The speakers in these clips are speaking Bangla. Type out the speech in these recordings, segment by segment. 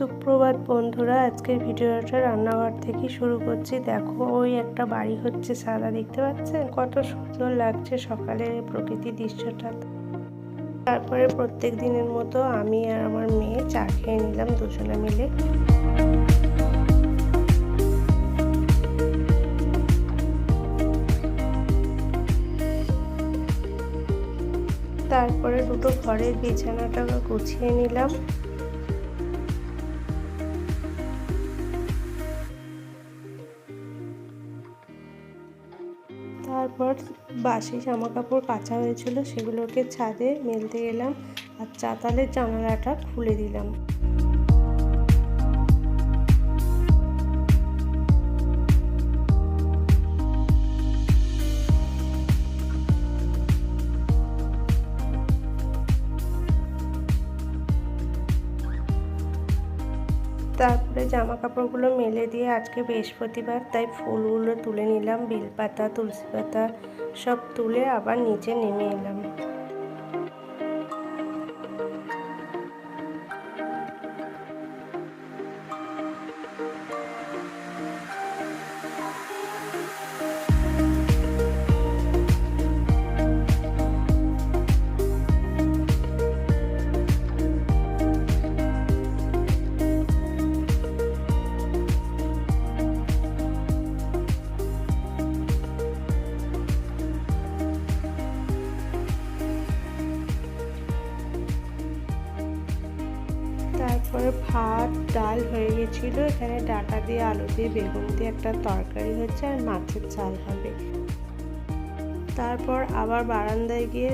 সুপ্রভাত বন্ধুরা, আজকের ভিডিওটা রান্নাঘর থেকে শুরু করছি। দেখো, ওই একটা বাড়ি হচ্ছে সাদা, দেখতে পাচ্ছেন? কত সুন্দর লাগছে সকালের এই প্রকৃতির দৃশ্যটা। তারপরে প্রত্যেক দিনের মতো আমি আর আমার মেয়ে চা খেয়ে নিলাম দুজনে মিলে। তারপরে দুটো ঘরের বিছানাটা গুছিয়ে নিলাম। তারপর বাসি জামা কাপড় কাচা হয়েছিল, সেগুলোকে ছাদে মেলতে গেলাম আর চাতালের জানালাটা খুলে দিলাম। তারপরে জামা কাপড়গুলো মেলে দিয়ে আজকে বৃহস্পতিবার, তাই ফুলগুলো তুলে নিলাম বিলপাতা তুলসী পাতা সব তুলে আবার নিচে নেমে এলাম। তারপরে ভাত, ডাল হয়ে গেছিল। এখানে ডাটা দিয়ে আলু দিয়ে বেগুন দিয়ে একটা তরকারি হচ্ছে আর মাছের চাল হবে। তারপর আবার বারান্দায় গিয়ে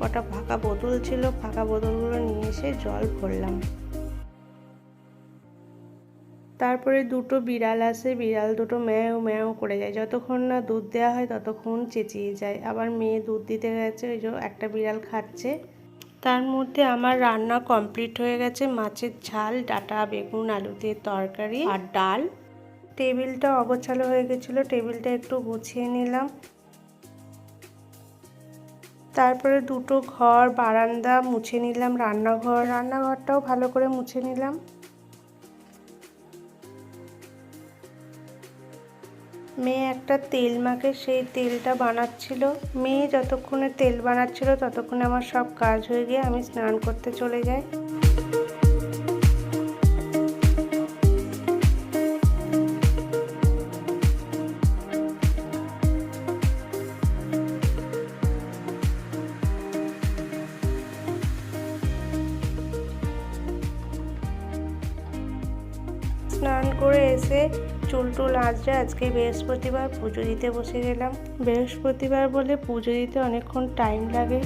কটা ফাঁকা বোতল ছিল, ফাঁকা বোতলগুলো নিয়ে এসে জল ভরলাম। তারপরে দুটো বিড়াল আসে বিড়াল দুটো ম্যাও ম্যাও করে যায়। যতক্ষণ না দুধ দেওয়া হয় ততক্ষণ চেঁচিয়ে যায়। আবার মেয়ে দুধ দিতে গেছে, ওই যে একটা বিড়াল খাচ্ছে। তার মধ্যে আমার রান্না কমপ্লিট হয়ে গেছে। মাছের ঝাল, ডাটা, বেগুন আলু দিয়ে তরকারি আর ডাল। টেবিলটা অগোছালো হয়ে গেছিল, টেবিলটা একটু গুছিয়ে নিলাম। তারপরে দুটো ঘর, বারান্দা মুছে নিলাম, রান্নাঘর। রান্নাঘরটাও ভালো করে মুছে নিলাম। মেয়ে একটা তেল মাখে, সেই তেলটা বানাচ্ছিল। মেয়ে যতক্ষণে তেল বানাচ্ছিল ততক্ষণে আমার সব কাজ হয়ে গিয়ে আমি স্নান করতে চলে যাই। স্নান করে এসে চুল টুল আজরে আজকে বৃহস্পতিবার পুজো দিতে বসে গেলাম। বৃহস্পতিবার বলে পুজো দিতে অনেকক্ষণ টাইম লাগে।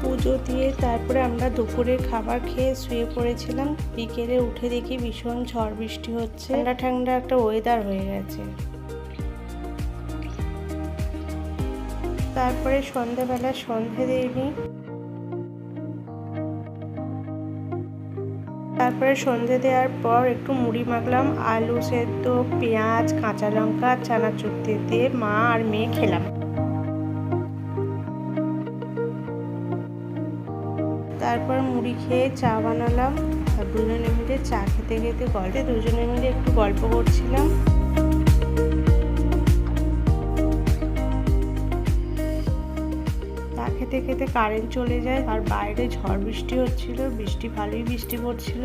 পুজো দিয়ে তারপরে আমরা দুপুরে খাবার খেয়ে শুয়ে পড়েছিলাম। বিকেলে উঠে দেখি ভীষণ ঝড় বৃষ্টি হচ্ছে। ঠান্ডা ঠান্ডা একটা ওয়েদার হয়ে গেছে। তারপরে সন্ধ্যাবেলা সন্ধে দিইনি তারপরে সন্ধে দেওয়ার পর একটু মুড়ি মাখলাম, আলু সেদ্ধ, পেঁয়াজ, কাঁচা লঙ্কা, চানাচুর দিয়ে মা আর মেয়ে খেলাম। তারপর মুড়ি খেয়ে চা বানালাম। আর দুজনে মিলে চা খেতে খেতে গল্পে দুজনে মিলে একটু গল্প করছিলাম। চা খেতে খেতে কারেন্ট চলে যায়, আর বাইরে ঝড় বৃষ্টি হচ্ছিল, বৃষ্টি ভালোই বৃষ্টি পড়ছিল।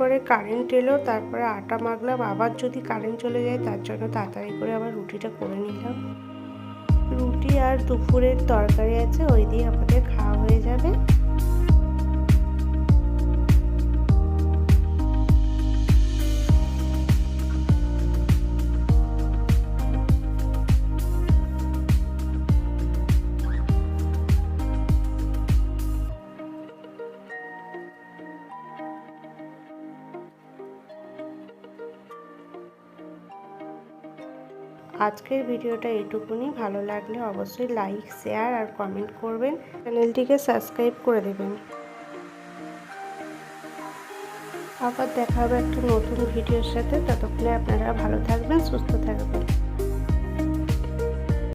পরে কারেন্ট এলো, তারপরে আটা মাখলাম। আবার যদি কারেন্ট চলে যায়, তার জন্য তাড়াতাড়ি করে আবার রুটিটা করে নিলাম। রুটি আর দুপুরের তরকারি আছে ওই দিয়ে আমাদের খাওয়া হয়ে যাবে। আজকের ভিডিওটা এইটুকুনি ভালো লাগলে অবশ্যই লাইক, শেয়ার আর কমেন্ট করবেন। চ্যানেলটিকে সাবস্ক্রাইব করে দেবেন। আবার দেখা হবে একটা নতুন ভিডিওর সাথে। ততক্ষণে আপনারা ভালো থাকবেন, সুস্থ থাকবেন।